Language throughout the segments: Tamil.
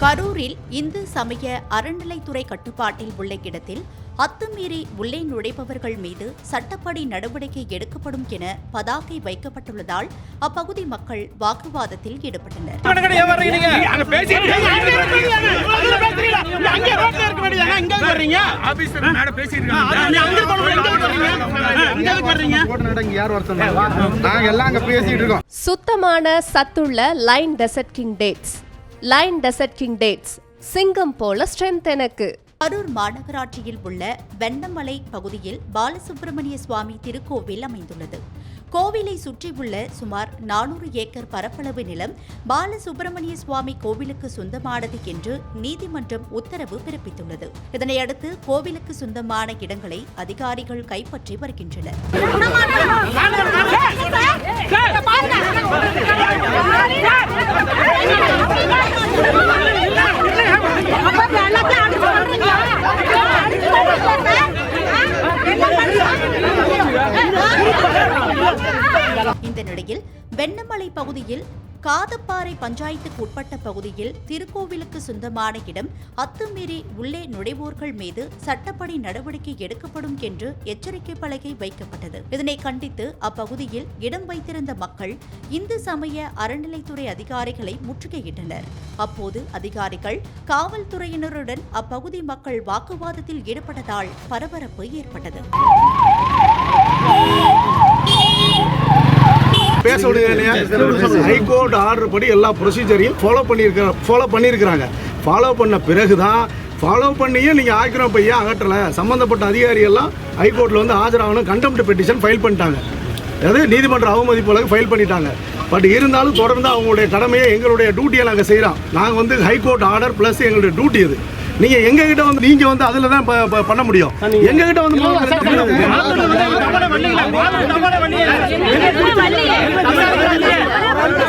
கரூரில் இந்து சமய அறநிலைத்துறை கட்டுப்பாட்டில் உள்ள இடத்தில் அத்துமீறி உள்ளே நுழைபவர்கள் மீது சட்டப்படி நடவடிக்கை எடுக்கப்படும் என பதாகை வைக்கப்பட்டுள்ளதால் அப்பகுதி மக்கள் வாக்குவாதத்தில் ஈடுபட்டனர் கடைக்கடையா வர்றீங்க நீங்க? அங்க பேசிட்டு ஆபீசர் மேடம் பேசிட்டு இருக்காங்க போட்டு நடங்க யார் ஒருத்தர் நாங்க எல்லாம் அங்க பேசிட்டு இருக்கோம் சுத்தமான சத்துள்ள lion desert king dates lion desert king dates சிங்கம் போல ஸ்ட்ரென்த் எனக்கு. கரூர் மாநகராட்சியில் உள்ள வெண்ணமலை பகுதியில் பாலசுப்பிரமணிய சுவாமி திருக்கோவில் அமைந்துள்ளது. கோவிலை சுற்றியுள்ள சுமார் நானூறு ஏக்கர் பரப்பளவு நிலம் பாலசுப்பிரமணிய சுவாமி கோவிலுக்கு சொந்தமானது என்று நீதிமன்றம் உத்தரவு பிறப்பித்துள்ளது. இதனையடுத்து கோவிலுக்கு சொந்தமான இடங்களை அதிகாரிகள் கைப்பற்றி வருகின்றனர். வெண்ணமலை பகுதியில் காதப்பாறை பஞ்சாயத்துக்கு உட்பட்ட பகுதியில் திருக்கோவிலுக்கு சொந்தமான இடம் அத்துமீறி உள்ளே நுழைவோர்கள் மீது சட்டப்படி நடவடிக்கை எடுக்கப்படும் என்று எச்சரிக்கை பலகை வைக்கப்பட்டது. இதனை கண்டித்து அப்பகுதியில் இடம் வைத்திருந்த மக்கள் இந்து சமய அறநிலைத்துறை அதிகாரிகளை முற்றுகையிட்டனர். அப்போது அதிகாரிகள் காவல்துறையினருடன் அப்பகுதி மக்கள் வாக்குவாதத்தில் ஈடுபட்டதால் பரபரப்பு ஏற்பட்டது. பேச விடுங்க ஹைகோர்ட் ஆர்டர் படி எல்லா ப்ரொசீஜரையும் ஃபாலோ பண்ணியிருக்க ஃபாலோ பண்ணியிருக்கிறாங்க. ஃபாலோ பண்ண பிறகு தான் ஃபாலோ பண்ணியும் நீங்கள் ஆக்கிரம் பையன் அகற்றலை. சம்மந்தப்பட்ட அதிகாரி எல்லாம் ஹைகோர்ட்டில் வந்து ஆஜராகணும். கண்டெம்ட் பெட்டிஷன் ஃபைல் பண்ணிட்டாங்க. அதாவது நீதிமன்ற அவமதிப்பு வழக்கு ஃபைல் பண்ணிட்டாங்க. பட் இருந்தாலும் தொடர்ந்து அவங்களுடைய கடமையை எங்களுடைய டியூட்டியை நாங்கள் செய்கிறோம் நாங்கள் வந்து ஹைகோர்ட் ஆர்டர் ப்ளஸ் எங்களுடைய டியூட்டி அது நீங்கள் எங்ககிட்ட வந்து நீங்கள் வந்து அதில் தான் ப- ப- பண்ண முடியும். எங்ககிட்ட வந்து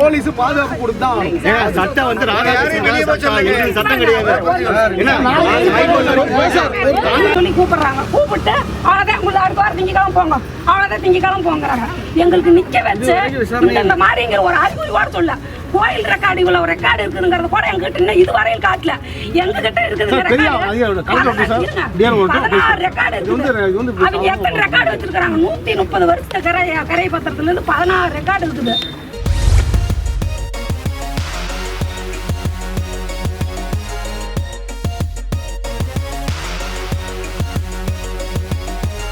போலீஸ் பாதுகாப்பு கொடுத்தா சட்டம் வந்து சட்டம் கிடையாது. என்ன? சொல்லி கூப்பிடுறாங்க. கூப்பிட்டு அவ்வளவுதான் உங்களை அடுத்த திங்கக்கிழமை போங்க. அவ்வளவுதான் திங்கக்கிழமை போங்கிறாங்க. எங்களுக்கு நிக்க வச்சு இந்த மாதிரிங்கிற ஒரு அறிகுறி கூட சொல்ல கோயில் ரெக்கார்டு இவ்வளவு ரெக்கார்டு இருக்குங்கிறது கூட எங்ககிட்ட இன்னும் இது வரையில் காட்டல எங்க கிட்ட இருக்குது எத்தனை ரெக்கார்டு வச்சிருக்காங்க நூத்தி முப்பது வருஷத்து கரை கரை பத்திரத்துல இருந்து பதினாறு ரெக்கார்டு இருக்குது.